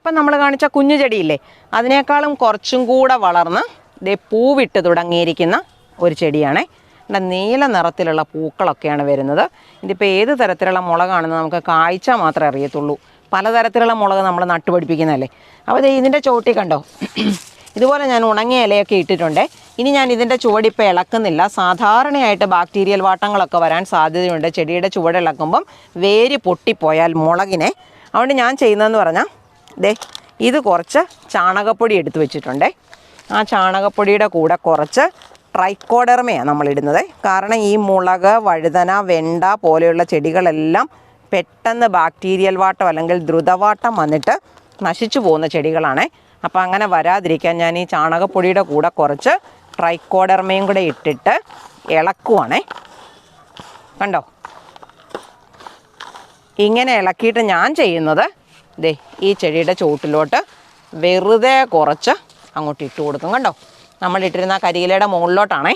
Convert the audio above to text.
ഇപ്പം നമ്മൾ കാണിച്ച കുഞ്ഞു ചെടിയില്ലേ അതിനേക്കാളും കുറച്ചും കൂടെ വളർന്ന് ദേ പൂവിട്ട് തുടങ്ങിയിരിക്കുന്ന ഒരു ചെടിയാണേ. ഇവിടെ നീല നിറത്തിലുള്ള പൂക്കളൊക്കെയാണ് വരുന്നത്. ഇതിപ്പോൾ ഏത് തരത്തിലുള്ള മുളകാണെന്ന് നമുക്ക് കായ്ച്ച മാത്രമേ അറിയത്തുള്ളൂ. പലതരത്തിലുള്ള മുളക് നമ്മൾ നട്ടുപിടിപ്പിക്കുന്നതല്ലേ. അപ്പോൾ ഇതിന്റെ ചോട്ടി കണ്ടോ? ഇതുപോലെ ഞാൻ ഉണങ്ങിയ ഇലയൊക്കെ ഇട്ടിട്ടുണ്ട്. ഇനി ഞാൻ ഇതിന്റെ ചുവടിപ്പോൾ ഇളക്കുന്നില്ല. സാധാരണയായിട്ട് ബാക്ടീരിയൽ വാട്ടങ്ങളൊക്കെ വരാൻ സാധ്യതയുണ്ട്. ചെടിയുടെ ചുവട് ഇളക്കുമ്പം വേര് പൊട്ടിപ്പോയാൽ മുളകിനെ. അതുകൊണ്ട് ഞാൻ ചെയ്യുന്നതെന്ന് പറഞ്ഞാൽ ദേ ഇത് കുറച്ച് ചാണകപ്പൊടി എടുത്തു വെച്ചിട്ടുണ്ടേ. ആ ചാണകപ്പൊടിയുടെ കൂടെ കുറച്ച് ട്രൈക്കോഡെർമയാണ് നമ്മളിടുന്നത് കാരണം ഈ മുളക് വഴുതന വെണ്ട പോലെയുള്ള ചെടികളെല്ലാം പെട്ടെന്ന് ബാക്ടീരിയൽ വാട്ടം അല്ലെങ്കിൽ ദ്രുതവാട്ടം വന്നിട്ട് നശിച്ചു പോകുന്ന ചെടികളാണ്. അപ്പോൾ അങ്ങനെ വരാതിരിക്കാൻ ഞാൻ ഈ ചാണകപ്പൊടിയുടെ കൂടെ കുറച്ച് ട്രൈക്കോഡർമയും കൂടെ ഇട്ടിട്ട് ഇളക്കുവാണേ. കണ്ടോ? ഇങ്ങനെ ഇളക്കിയിട്ട് ഞാൻ ചെയ്യുന്നത് ദേ ഈ ചെടിയുടെ ചുവട്ടിലോട്ട് വെറുതെ കുറച്ച് അങ്ങോട്ട് ഇട്ട് കൊടുക്കും കണ്ടോ? നമ്മളിട്ടിരുന്ന കരിയിലയുടെ മുകളിലോട്ടാണേ.